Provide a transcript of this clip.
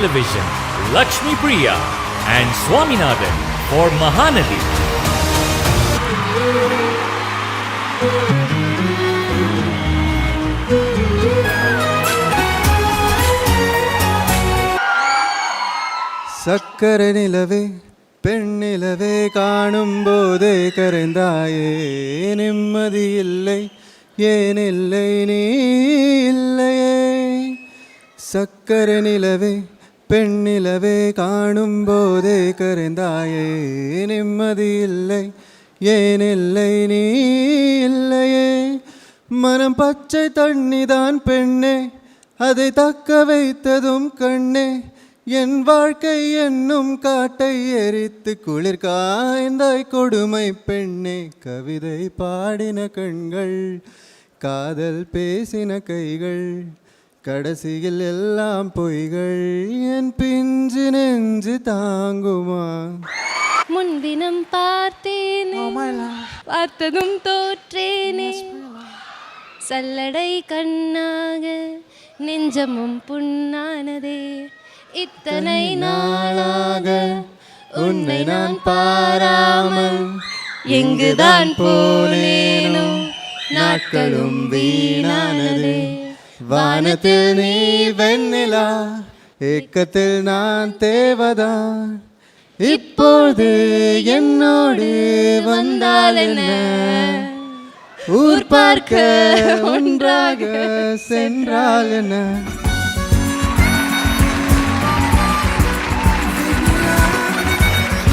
television, Lakshmi Priya and Swaminathan for Mahanadi. சக்கர நிலவே பெண்ணிலவே காணும் போதே கரைந்தாயே நிம்மதி இல்லை ஏன் இல்லை நீ இல்லையே சக்கர நிலவே பெண்ணிலவே காணும் போதே கரைந்தாயே நிம்மதி இல்லை ஏன் இல்லை நீ இல்லையே? மனம் பச்சை தண்ணிதான் பெண்ணே அதை தக்க வைத்ததும் கண்ணே. என் வாழ்க்கை என்னும் காட்டை எரித்து குளிர் காய்ந்தாய் கொடுமை பெண்ணே. கவிதை பாடின கண்கள் காதல் பேசின கைகள் கடைசியில் எல்லாம் பொய்கள் என் பிஞ்சு நெஞ்சு தாங்குமா? முன்தினம் பார்த்தேனே பார்த்ததும் தோற்றேனே. சல்லடை கண்ணாக நெஞ்சமும் புண்ணானதே. இத்தனை நாளாக உன்னை நான் பாராமல் எங்குதான் போனேனோ நாட்களும் வீணானதே. வானத்தில் நீ வெண்ணிலா ஏக்கத்தில் நான் தேவதான் இப்போது என்னோடு வந்தால் என்ன? ஊர் பார்க்க ஒன்றாக சென்றால் என்ன?